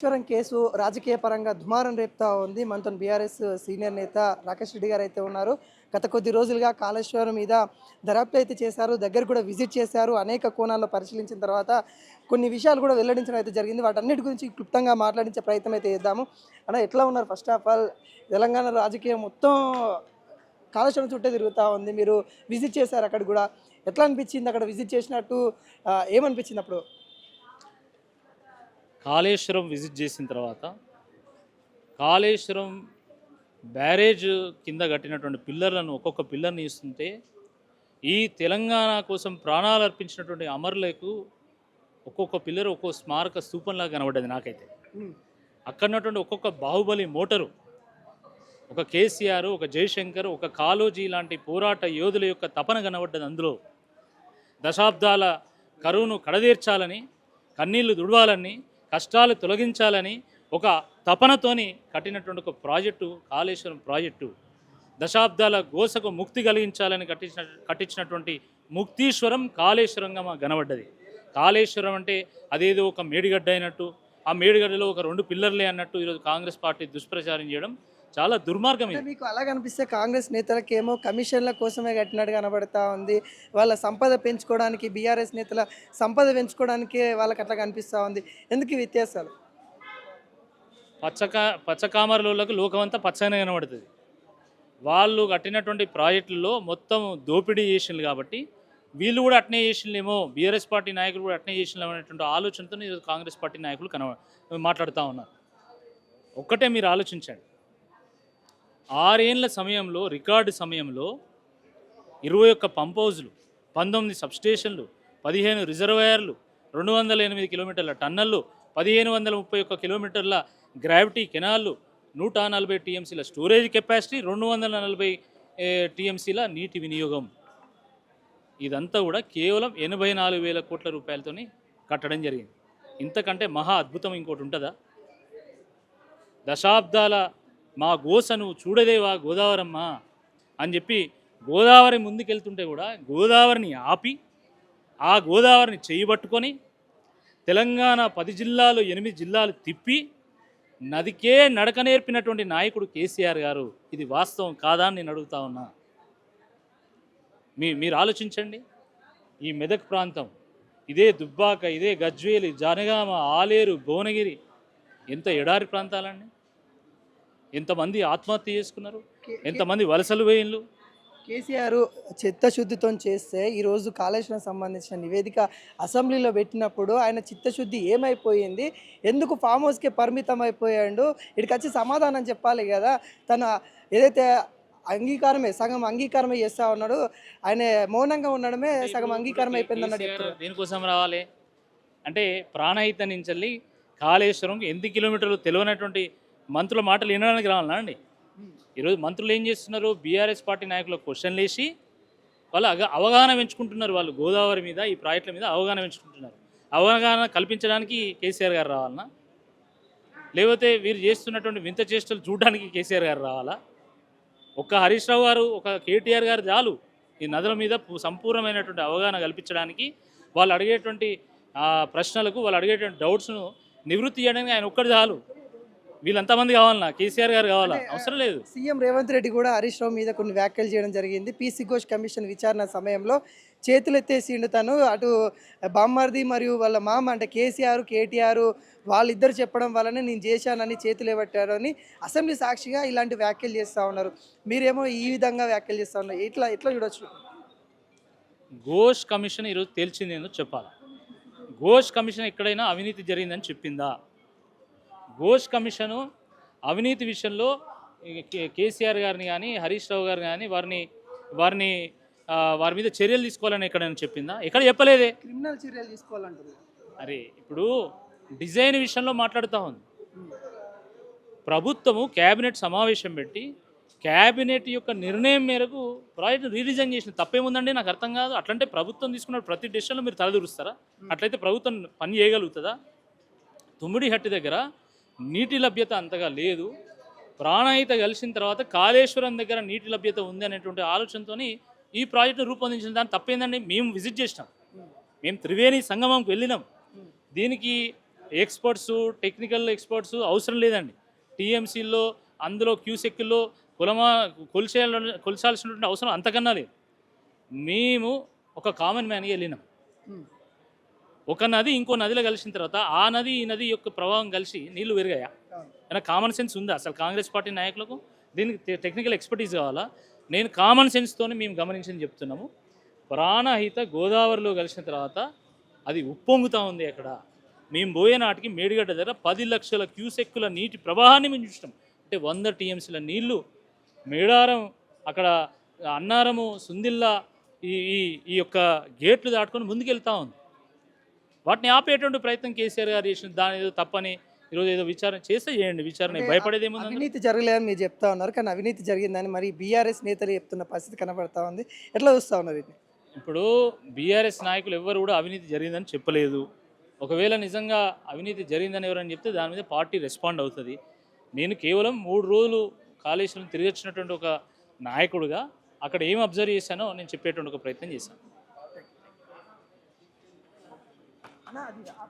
ఈశ్వరం case రాజకీయ పరంగా దుమారం రేపుతా ఉంది. మనతో బీఆర్ఎస్ సీనియర్ నేత రాకేష్ రెడ్డి గారు అయితే ఉన్నారు. గత కొద్ది రోజులుగా కాళేశ్వరం మీద దర్యాప్తు అయితే చేశారు. దగ్గర కూడా విజిట్ చేశారు. అనేక కోణాల్లో పరిశీలించిన తర్వాత కొన్ని విషయాలు కూడా వెల్లడించడం అయితే జరిగింది. వాటన్నిటి గురించి క్లుప్తంగా మాట్లాడించే ప్రయత్నం అయితే చేద్దాము. అన్న ఎట్లా ఉన్నారు? ఫస్ట్ ఆఫ్ ఆల్ తెలంగాణ రాజకీయం మొత్తం కాళేశ్వరం చుట్టే తిరుగుతూ ఉంది. మీరు విజిట్ చేశారు అక్కడ కూడా. ఎట్లా అనిపించింది అక్కడ విజిట్ చేసినట్టు? ఏమనిపించింది అప్పుడు? కాళేశ్వరం విజిట్ చేసిన తర్వాత కాళేశ్వరం బ్యారేజ్ కింద కట్టినటువంటి పిల్లర్లను ఒక్కొక్క పిల్లర్ని ఇస్తుంటే ఈ తెలంగాణ కోసం ప్రాణాలు అర్పించినటువంటి అమరులకు ఒక్కొక్క పిల్లర్ ఒక్కొక్క స్మారక స్తూపంలాగా కనబడ్డది నాకైతే. అక్కడ ఉన్నటువంటి ఒక్కొక్క బాహుబలి మోటరు ఒక కేసీఆర్ ఒక జయశంకర్ ఒక కాలోజీ లాంటి పోరాట యోధుల యొక్క తపన కనబడ్డది అందులో. దశాబ్దాల కరువును కడదీర్చాలని కన్నీళ్ళు దుడవాలని కష్టాలు తొలగించాలని ఒక తపనతోని కట్టినటువంటి ఒక ప్రాజెక్టు కాళేశ్వరం ప్రాజెక్టు. దశాబ్దాల గోసకు ముక్తి కలిగించాలని కట్టించిన కట్టించినటువంటి ముక్తీశ్వరం కాళేశ్వరంగా మా కనబడ్డది. కాళేశ్వరం అంటే అదేదో ఒక మేడిగడ్డ అయినట్టు ఆ మేడిగడ్డలో ఒక రెండు పిల్లర్లే అన్నట్టు ఈరోజు కాంగ్రెస్ పార్టీ దుష్ప్రచారం చేయడం చాలా దుర్మార్గం ఇది మీకు అలా కనిపిస్తే కాంగ్రెస్ నేతలకేమో కమిషన్ల కోసమే కట్టినట్టు కనబడతా ఉంది. వాళ్ళ సంపద పెంచుకోవడానికి బీఆర్ఎస్ నేతల సంపద పెంచుకోవడానికే వాళ్ళకి అట్లా కనిపిస్తూ ఉంది. ఎందుకు ఈ వ్యత్యాసాలు? పచ్చకా పచ్చకామరలోళ్ళకు లోకమంతా పచ్చగానే కనబడుతుంది. వాళ్ళు కట్టినటువంటి ప్రాజెక్టుల్లో మొత్తం దోపిడీ చేసిండ్రు కాబట్టి వీళ్ళు కూడా అట్నే చేసిండేమో బీఆర్ఎస్ పార్టీ నాయకులు కూడా అట్నే చేసిండ్రు అనేటువంటి ఆలోచనతో ఈరోజు కాంగ్రెస్ పార్టీ నాయకులు కన మాట్లాడుతూ ఉన్నారు. ఒక్కటే మీరు ఆలోచించండి. ఆరేళ్ళ సమయంలో రికార్డు సమయంలో ఇరవై ఒక్క పంప్ హౌజులు పంతొమ్మిది సబ్స్టేషన్లు పదిహేను రిజర్వాయర్లు రెండు వందల ఎనిమిది కిలోమీటర్ల టన్నళ్ళు పదిహేను వందల ముప్పై ఒక్క కిలోమీటర్ల గ్రావిటీ కెనాల్లు నూట నలభై టీఎంసీల స్టోరేజ్ కెపాసిటీ రెండు వందల నలభై టీఎంసీల నీటి వినియోగం. ఇదంతా కూడా కేవలం ఎనభై నాలుగు వేల కోట్ల రూపాయలతోని కట్టడం జరిగింది. ఇంతకంటే మహా అద్భుతం ఇంకోటి ఉంటుందా? దశాబ్దాల మా గోసను చూడదేవా గోదావరమ్మ అని చెప్పి గోదావరి ముందుకెళ్తుంటే కూడా గోదావరిని ఆపి ఆ గోదావరిని చేయబట్టుకొని తెలంగాణ పది జిల్లాలు ఎనిమిది జిల్లాలు తిప్పి నదికే నడక నేర్పినటువంటి నాయకుడు కేసీఆర్ గారు ఇది వాస్తవం కాదా అని నేను అడుగుతా ఉన్నా. మీ మీరు ఆలోచించండి. ఈ మెదక్ ప్రాంతం ఇదే దుబ్బాక ఇదే గజ్వేలి జనగామ ఆలేరు భువనగిరి ఎంత ఎడారి ప్రాంతాలండి. ఎంతమంది ఆత్మహత్య చేసుకున్నారు? ఎంతమంది వలసలు వేయిన్లు కేసీఆర్ చిత్తశుద్ధితో చేస్తే ఈరోజు కాళేశ్వరం సంబంధించిన నివేదిక అసెంబ్లీలో పెట్టినప్పుడు ఆయన చిత్తశుద్ధి ఏమైపోయింది? ఎందుకు ఫామ్ హౌస్కే పరిమితం అయిపోయాడు? ఇక్కడికి వచ్చి సమాధానం చెప్పాలి కదా. తన ఏదైతే అంగీకారమే సగం అంగీకారమే చేస్తా ఉన్నాడు. ఆయన మౌనంగా ఉండడమే సగం అంగీకారం అయిపోయింది చెప్తున్నారు. దేనికోసం రావాలి? అంటే ప్రాణహిత నుంచి వెళ్ళి కాళేశ్వరం ఎన్ని కిలోమీటర్లు తెలియనటువంటి మంత్రుల మాటలు వినడానికి రావాలనా అండి? ఈరోజు మంత్రులు ఏం చేస్తున్నారు? బీఆర్ఎస్ పార్టీ నాయకుల క్వశ్చన్లు వేసి వాళ్ళు అగ- అవగాహన పెంచుకుంటున్నారు వాళ్ళు గోదావరి మీద ఈ ప్రాజెక్టుల మీద అవగాహన పెంచుకుంటున్నారు. అవగాహన కల్పించడానికి కేసీఆర్ గారు రావాలనా? లేకపోతే వీరు చేస్తున్నటువంటి వింత చేష్టలు చూడడానికి కేసీఆర్ గారు రావాలా? ఒక్క హరీష్ రావు గారు ఒక కేటీఆర్ గారు చాలు. ఈ నదుల మీద సంపూర్ణమైనటువంటి అవగాహన కల్పించడానికి వాళ్ళు అడిగేటువంటి ప్రశ్నలకు వాళ్ళు అడిగేటువంటి డౌట్స్ను నివృత్తి చేయడానికి ఆయన ఒక్కడు చాలు. వీళ్ళంతమంది కావాలన్నా కేసీఆర్ గారు కావాలా? అవసరం లేదు. సీఎం రేవంత్ రెడ్డి కూడా హరీష్ రావు మీద కొన్ని వ్యాఖ్యలు చేయడం జరిగింది. పీసీ ఘోష్ కమిషన్ విచారణ సమయంలో చేతులు ఎత్తేసిండు తను. అటు బామ్మర్ది మరియు వాళ్ళ మామ అంటే కేసీఆర్ కేటీఆర్ వాళ్ళిద్దరు చెప్పడం వల్లనే నేను చేశానని చేతులు ఎబట్టారు అని అసెంబ్లీ సాక్షిగా ఇలాంటి వ్యాఖ్యలు చేస్తూ ఉన్నారు. మీరేమో ఈ విధంగా వ్యాఖ్యలు చేస్తూ ఉన్నారు. ఇట్లా ఎట్లా చూడొచ్చు? ఘోష్ కమిషన్ ఈరోజు తేల్చింది ఏందో చెప్పాలి? ఘోష్ కమిషన్ ఎక్కడైనా అవినీతి జరిగిందని చెప్పిందా? ఘోష్ కమిషను అవినీతి విషయంలో కేసీఆర్ గారిని కానీ హరీష్ రావు గారిని కానీ వారిని వారిని వారి మీద చర్యలు తీసుకోవాలని ఎక్కడైనా చెప్పిందా? ఎక్కడ చెప్పలేదే. క్రిమినల్ చర్యలు తీసుకోవాలంటారు అరే ఇప్పుడు డిజైన్ విషయంలో మాట్లాడుతూ ఉంది. ప్రభుత్వము క్యాబినెట్ సమావేశం పెట్టి క్యాబినెట్ యొక్క నిర్ణయం మేరకు ప్రాజెక్ట్ రీడిజైన్ చేసిన తప్పేముందండి? నాకు అర్థం కాదు. అట్లంటే ప్రభుత్వం తీసుకున్న ప్రతి డెసిషన్లో మీరు తలదూరుస్తారా? అట్లయితే ప్రభుత్వం పని చేయగలుగుతుందా? తుమ్మిడి హట్టి దగ్గర నీటి లభ్యత అంతగా లేదు. ప్రాణాయిత కలిసిన తర్వాత కాళేశ్వరం దగ్గర నీటి లభ్యత ఉంది అనేటువంటి ఆలోచనతోని ఈ ప్రాజెక్టును రూపొందించిన దాన్ని తప్పేందండి? మేము విజిట్ చేసినాం. మేము త్రివేణి సంగమంకి వెళ్ళినాం. దీనికి ఎక్స్పర్ట్స్ టెక్నికల్ ఎక్స్పర్ట్స్ అవసరం లేదండి. టీఎంసీలో అందులో క్యూసెక్లో కులమా కొలిచే కొలిచాల్సినటువంటి అవసరం అంతకన్నా లేదు. మేము ఒక కామన్ మ్యాన్గా వెళ్ళినాం. ఒక నది ఇంకో నదిలో కలిసిన తర్వాత ఆ నది ఈ నది యొక్క ప్రభావం కలిసి నీళ్ళు పెరిగాయా? అవును. ఏమైనా కామన్ సెన్స్ ఉందా? అసలు కాంగ్రెస్ పార్టీ నాయకులకు దీనికి టెక్నికల్ ఎక్స్పర్టీస్ కావాలా? నేను కామన్ సెన్స్తోనే మేము గమనించని చెప్తున్నాము. ప్రాణహిత గోదావరిలో కలిసిన తర్వాత అది ఉప్పొంగుతూ ఉంది అక్కడ. మేము పోయే నాటికి మేడిగడ్డ దగ్గర పది లక్షల క్యూసెక్కుల నీటి ప్రవాహాన్ని మేము చూసినాం. అంటే వంద టీఎంసీల నీళ్ళు. మేడారం అక్కడ అన్నారము సుందిల్లా ఈ ఈ ఈ యొక్క గేట్లు దాటుకొని ముందుకెళ్తా ఉంది. వాటిని ఆపేటువంటి ప్రయత్నం కేసీఆర్ గారు చేసిన దాని ఏదో తప్పని ఈరోజు ఏదో విచారణ చేస్తే చేయండి విచారణ భయపడేది? అవినీతి జరగలేదని మీరు చెప్తా ఉన్నారు కానీ అవినీతి జరిగిందని మరి బీఆర్ఎస్ నేతలు చెప్తున్న పరిస్థితి కనబడతా ఉంది. ఎట్లా చూస్తా ఉన్నారు ఇప్పుడు బీఆర్ఎస్ నాయకులు ఎవ్వరు కూడా అవినీతి జరిగిందని చెప్పలేదు. ఒకవేళ నిజంగా అవినీతి జరిగిందని ఎవరైనా చెప్తే దాని మీద పార్టీ రెస్పాండ్ అవుతుంది. నేను కేవలం మూడు రోజులు కాళేశ్వరం తిరిగి వచ్చినటువంటి ఒక నాయకుడిగా అక్కడ ఏం అబ్జర్వ్ చేశానో నేను చెప్పేటువంటి ఒక ప్రయత్నం చేశాను. 那地啊